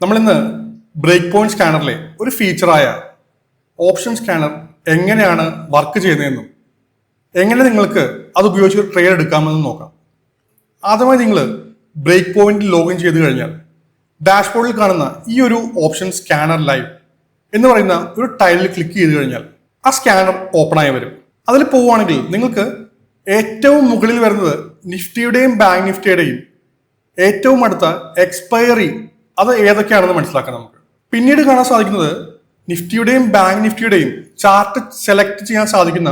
നമ്മളിന്ന് break point സ്കാനറിലെ ഒരു ഫീച്ചറായ ഓപ്ഷൻ സ്കാനർ എങ്ങനെയാണ് വർക്ക് ചെയ്യുന്നതെന്നും എങ്ങനെ നിങ്ങൾക്ക് അത് ഉപയോഗിച്ച് ട്രേഡ് എടുക്കാമെന്നും നോക്കാം. ആദ്യമായി നിങ്ങൾ ബ്രേക്ക് പോയിന്റ് ലോഗിൻ ചെയ്ത് കഴിഞ്ഞാൽ ഡാഷ്ബോർഡിൽ കാണുന്ന ഈ ഒരു ഓപ്ഷൻ സ്കാനർ ലൈവ് എന്ന് പറയുന്ന ഒരു ടൈലിൽ ക്ലിക്ക് ചെയ്ത് കഴിഞ്ഞാൽ ആ സ്കാനർ ഓപ്പൺ ആയി വരും. അതിൽ പോവുകയാണെങ്കിൽ നിങ്ങൾക്ക് ഏറ്റവും മുകളിൽ വരുന്നത് നിഫ്റ്റിയുടെയും ബാങ്ക് നിഫ്റ്റിയുടെയും ഏറ്റവും അടുത്ത എക്സ്പയറി അത് ഏതൊക്കെയാണെന്ന് മനസ്സിലാക്കാം നമുക്ക്. പിന്നീട് കാണാൻ സാധിക്കുന്നത് നിഫ്റ്റിയുടെയും ബാങ്ക് നിഫ്റ്റിയുടെയും ചാർട്ട് സെലക്ട് ചെയ്യാൻ സാധിക്കുന്ന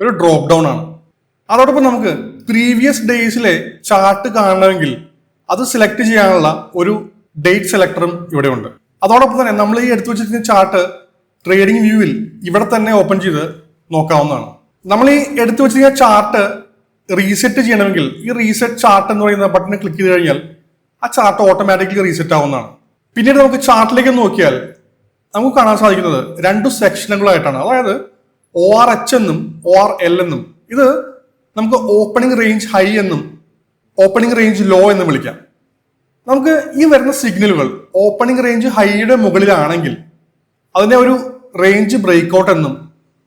ഒരു ഡ്രോപ്പ് ഡൗൺ ആണ്. അതോടൊപ്പം നമുക്ക് പ്രീവിയസ് ഡേയ്സിലെ ചാർട്ട് കാണണമെങ്കിൽ അത് സെലക്ട് ചെയ്യാനുള്ള ഒരു ഡേറ്റ് സെലക്ടറും ഇവിടെ ഉണ്ട്. അതോടൊപ്പം തന്നെ നമ്മൾ ഈ എടുത്തു വെച്ചിരിക്കുന്ന ചാർട്ട് ട്രേഡിംഗ് വ്യൂവിൽ ഇവിടെ തന്നെ ഓപ്പൺ ചെയ്ത് നോക്കാവുന്നതാണ്. നമ്മൾ ഈ എടുത്തു വെച്ചിരിക്കുന്ന ചാർട്ട് റീസെറ്റ് ചെയ്യണമെങ്കിൽ ഈ റീസെറ്റ് ചാർട്ട് എന്ന് പറയുന്ന ബട്ടൺ ക്ലിക്ക് ചെയ്ത് കഴിഞ്ഞാൽ ആ ചാർട്ട് ഓട്ടോമാറ്റിക്കലി റീസെറ്റ് ആവുന്നതാണ്. പിന്നീട് നമുക്ക് ചാർട്ടിലേക്ക് നോക്കിയാൽ നമുക്ക് കാണാൻ സാധിക്കുന്നത് രണ്ടു സെക്ഷനുകളായിട്ടാണ് അതായത് ഒ ആർ എച്ച് എന്നും ഒ ആർ എൽ എന്നും. ഇത് നമുക്ക് ഓപ്പണിംഗ് റേഞ്ച് ഹൈ എന്നും ഓപ്പണിംഗ് റേഞ്ച് ലോ എന്നും വിളിക്കാം. നമുക്ക് ഈ വരുന്ന സിഗ്നലുകൾ ഓപ്പണിംഗ് റേഞ്ച് ഹൈയുടെ മുകളിലാണെങ്കിൽ അതിനെ ഒരു റേഞ്ച് ബ്രേക്ക് ഔട്ട് എന്നും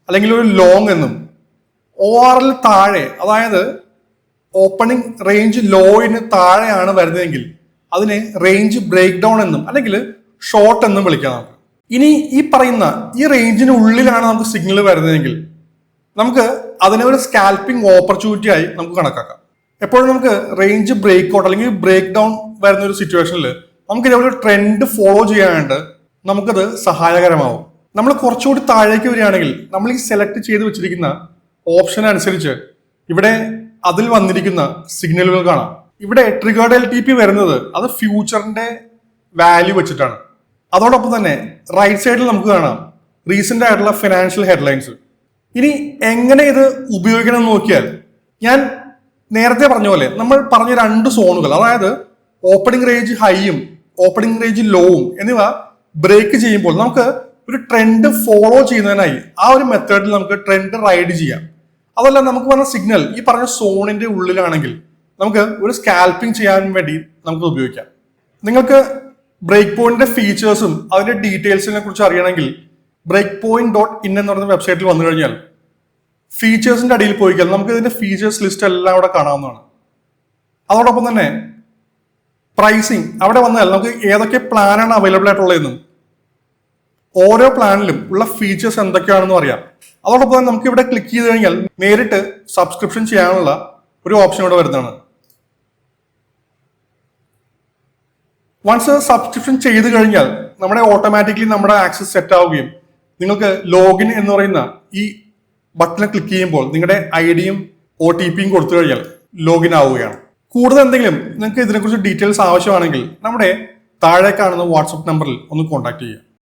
അല്ലെങ്കിൽ ഒരു ലോങ് എന്നും ഒ ആറിൽ താഴെ അതായത് ഓപ്പണിംഗ് റേഞ്ച് ലോയിന് താഴെയാണ് വരുന്നതെങ്കിൽ അതിനെ റേഞ്ച് ബ്രേക്ക് ഡൗൺ എന്നും അല്ലെങ്കിൽ ഷോർട്ട് എന്നും വിളിക്കാം നമുക്ക്. ഇനി ഈ പറയുന്ന ഈ റേഞ്ചിന് ഉള്ളിലാണ് നമുക്ക് സിഗ്നൽ വരുന്നതെങ്കിൽ നമുക്ക് അതിനെ ഒരു സ്കാൽപ്പിംഗ് ഓപ്പർച്യൂണിറ്റി ആയി നമുക്ക് കണക്കാക്കാം. എപ്പോഴും നമുക്ക് റേഞ്ച് ബ്രേക്ക് ഔട്ട് അല്ലെങ്കിൽ ബ്രേക്ക് ഡൗൺ വരുന്ന ഒരു സിറ്റുവേഷനിൽ നമുക്ക് ഇതേപോലെ ട്രെൻഡ് ഫോളോ ചെയ്യാനായിട്ട് നമുക്കത് സഹായകരമാവും. നമ്മൾ കുറച്ചുകൂടി താഴേക്ക് വരികയാണെങ്കിൽ നമ്മൾ ഈ സെലക്ട് ചെയ്ത് വെച്ചിരിക്കുന്ന ഓപ്ഷൻ അനുസരിച്ച് ഇവിടെ അതിൽ വന്നിരിക്കുന്ന സിഗ്നലുകൾ കാണാം. ഇവിടെ ട്രിഗേർഡ് എൽ ടി പി വരുന്നത് അത് ഫ്യൂച്ചറിന്റെ വാല്യൂ വെച്ചിട്ടാണ്. അതോടൊപ്പം തന്നെ റൈറ്റ് സൈഡിൽ നമുക്ക് കാണാം റീസെന്റ് ആയിട്ടുള്ള ഫിനാൻഷ്യൽ ഹെഡ്ലൈൻസ് ഇനി എങ്ങനെ ഇത് ഉപയോഗിക്കണം എന്ന് നോക്കിയാൽ ഞാൻ നേരത്തെ പറഞ്ഞ പോലെ നമ്മൾ പറഞ്ഞ രണ്ട് സോണുകൾ അതായത് ഓപ്പണിംഗ് റേഞ്ച് ഹൈയും ഓപ്പണിംഗ് റേഞ്ച് ലോവും എന്നിവ ബ്രേക്ക് ചെയ്യുമ്പോൾ നമുക്ക് ഒരു ട്രെൻഡ് ഫോളോ ചെയ്യുന്നതിനായി ആ ഒരു മെത്തേഡിൽ നമുക്ക് ട്രെൻഡ് റൈഡ് ചെയ്യാം. അതല്ല നമുക്ക് വന്ന സിഗ്നൽ ഈ പറഞ്ഞ സോണിന്റെ ഉള്ളിലാണെങ്കിൽ നമുക്ക് ഒരു സ്കാൽപ്പിംഗ് ചെയ്യാൻ വേണ്ടി നമുക്ക് ഉപയോഗിക്കാം. നിങ്ങൾക്ക് ബ്രേക്ക് പോയിന്റിന്റെ ഫീച്ചേഴ്സും അതിന്റെ ഡീറ്റെയിൽസിനെ കുറിച്ച് അറിയണമെങ്കിൽ ബ്രേക്ക് പോയിന്റ് ഡോട്ട് ഇൻ എന്ന് പറയുന്ന വെബ്സൈറ്റിൽ വന്നു കഴിഞ്ഞാൽ ഫീച്ചേഴ്സിന്റെ അടിയിൽ പോയി കഴിഞ്ഞാൽ നമുക്ക് ഇതിന്റെ ഫീച്ചേഴ്സ് ലിസ്റ്റ് എല്ലാം അവിടെ കാണാവുന്നതാണ്. അതോടൊപ്പം തന്നെ പ്രൈസിങ് അവിടെ വന്നാൽ നമുക്ക് ഏതൊക്കെ പ്ലാനാണ് അവൈലബിൾ ആയിട്ടുള്ളതെന്നും ഓരോ പ്ലാനിലും ഉള്ള ഫീച്ചേഴ്സ് എന്തൊക്കെയാണെന്നും അറിയാം. അതോടൊപ്പം തന്നെ നമുക്ക് ഇവിടെ ക്ലിക്ക് ചെയ്ത് കഴിഞ്ഞാൽ നേരിട്ട് സബ്സ്ക്രിപ്ഷൻ ചെയ്യാനുള്ള ഒരു ഓപ്ഷൻ ഇവിടെ വരുന്നതാണ്. വൺസ് സബ്സ്ക്രിപ്ഷൻ ചെയ്ത് കഴിഞ്ഞാൽ നമ്മുടെ ഓട്ടോമാറ്റിക്കലി നമ്മുടെ ആക്സസ് സെറ്റ് ആവുകയും നിങ്ങൾക്ക് ലോഗിൻ എന്ന് പറയുന്ന ഈ ബട്ടണിൽ ക്ലിക്ക് ചെയ്യുമ്പോൾ നിങ്ങളുടെ ഐ ഡിയും ഒ ടി പിയും കൊടുത്തു കഴിഞ്ഞാൽ ലോഗിൻ ആവുകയാണ്. കൂടുതൽ എന്തെങ്കിലും നിങ്ങൾക്ക് ഇതിനെക്കുറിച്ച് ഡീറ്റെയിൽസ് ആവശ്യമാണെങ്കിൽ നമ്മുടെ താഴെ കാണുന്ന വാട്സപ്പ് നമ്പറിൽ ഒന്ന് കോൺടാക്ട് ചെയ്യുക.